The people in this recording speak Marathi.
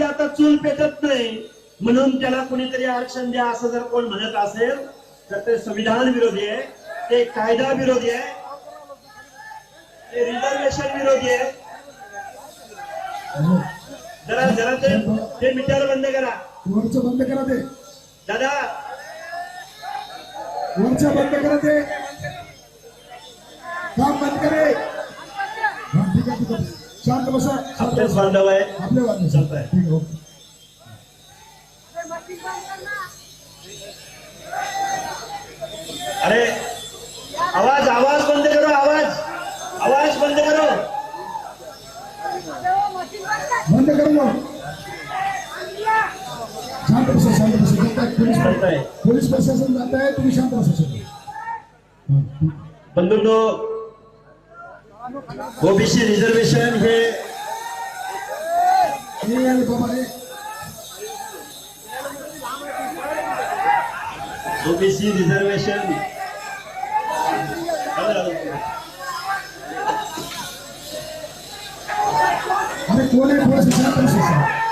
घरामध्ये आता चूल पेटत नाही. म्हणून त्याला कोणीतरी आरक्षण द्या असं जर कोण म्हणत असेल तर ते संविधान विरोधी आहे ते कायदा विरोधी आहे ते रिझर्वेशन विरोधी आहे. जरा जरा ते ते मीटर बंद करा. वरचं बंद करा ते. दादा. वरचं बंद करा ते. काम बंद करे. आहे आहे शांत बसा. शांत आपलेच बांधव आहे आपले बांधव. चालतंय. ठीक आहे अरे आवाज आवाज बंद करो आवाज. आवाज बंद करो. बंद करा शांत बसा शांत बसा. जाताय. पोलीस पोलीस प्रशासन जात आहे तुम्ही शांत बसा. बंधूंनो ओबीसी रिझर्वेशन हे हे आणि बाबा हे ओबीसी रिझर्वेशन अरे कोण आहे थोडंसं शांत बसा